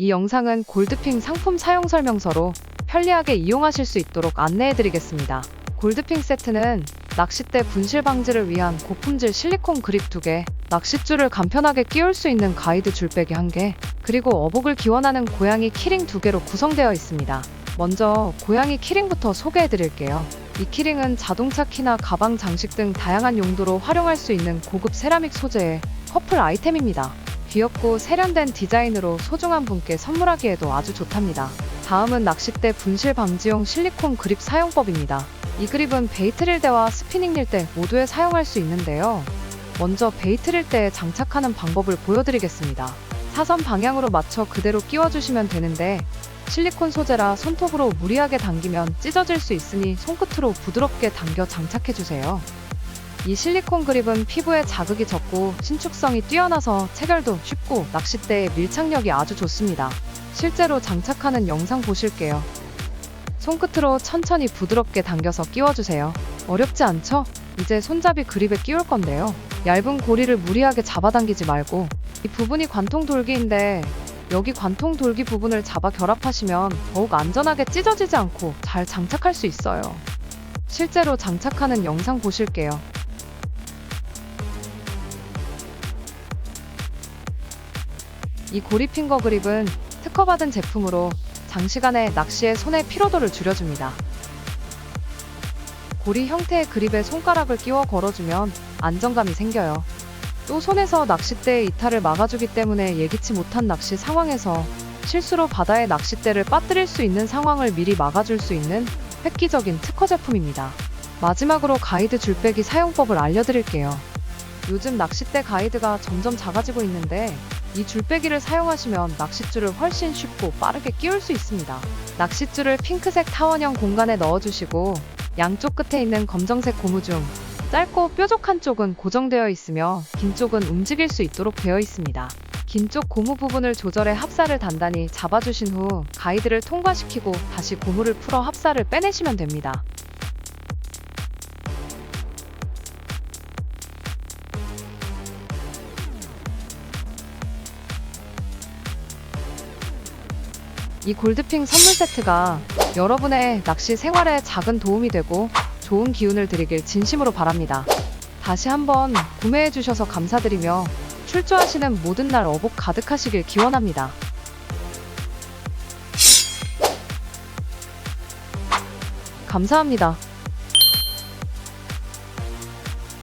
이 영상은 골드핑 상품 사용 설명서로 편리하게 이용하실 수 있도록 안내해 드리겠습니다. 골드핑 세트는 낚싯대 분실 방지를 위한 고품질 실리콘 그립 2개, 낚싯줄을 간편하게 끼울 수 있는 가이드 줄빼기 1개, 그리고 어복을 기원하는 고양이 키링 2개로 구성되어 있습니다. 먼저 고양이 키링부터 소개해 드릴게요. 이 키링은 자동차 키나 가방 장식 등 다양한 용도로 활용할 수 있는 고급 세라믹 소재의 커플 아이템입니다. 귀엽고 세련된 디자인으로 소중한 분께 선물하기에도 아주 좋답니다. 다음은 낚싯대 분실 방지용 실리콘 그립 사용법입니다. 이 그립은 베이트릴대와 스피닝릴대 모두에 사용할 수 있는데요. 먼저 베이트릴대에 장착하는 방법을 보여드리겠습니다. 사선 방향으로 맞춰 그대로 끼워주시면 되는데 실리콘 소재라 손톱으로 무리하게 당기면 찢어질 수 있으니 손끝으로 부드럽게 당겨 장착해주세요. 이 실리콘 그립은 피부에 자극이 적고 신축성이 뛰어나서 체결도 쉽고 낚싯대의 밀착력이 아주 좋습니다. 실제로 장착하는 영상 보실게요. 손끝으로 천천히 부드럽게 당겨서 끼워주세요. 어렵지 않죠? 이제 손잡이 그립에 끼울 건데요. 얇은 고리를 무리하게 잡아당기지 말고 이 부분이 관통 돌기인데 여기 관통 돌기 부분을 잡아 결합하시면 더욱 안전하게 찢어지지 않고 잘 장착할 수 있어요. 실제로 장착하는 영상 보실게요. 이 고리 핑거 그립은 특허받은 제품으로 장시간의 낚시에 손의 피로도를 줄여줍니다. 고리 형태의 그립에 손가락을 끼워 걸어주면 안정감이 생겨요. 또 손에서 낚싯대의 이탈을 막아주기 때문에 예기치 못한 낚시 상황에서 실수로 바다의 낚싯대를 빠뜨릴 수 있는 상황을 미리 막아줄 수 있는 획기적인 특허 제품입니다. 마지막으로 가이드 줄빼기 사용법을 알려드릴게요. 요즘 낚싯대 가이드가 점점 작아지고 있는데 이 줄빼기를 사용하시면 낚싯줄을 훨씬 쉽고 빠르게 끼울 수 있습니다. 낚싯줄을 핑크색 타원형 공간에 넣어주시고 양쪽 끝에 있는 검정색 고무 중 짧고 뾰족한 쪽은 고정되어 있으며 긴 쪽은 움직일 수 있도록 되어 있습니다. 긴 쪽 고무 부분을 조절해 합사를 단단히 잡아주신 후 가이드를 통과시키고 다시 고무를 풀어 합사를 빼내시면 됩니다. 이 골드핑 선물 세트가 여러분의 낚시 생활에 작은 도움이 되고 좋은 기운을 드리길 진심으로 바랍니다. 다시 한번 구매해 주셔서 감사드리며 출조하시는 모든 날 어복 가득하시길 기원합니다. 감사합니다.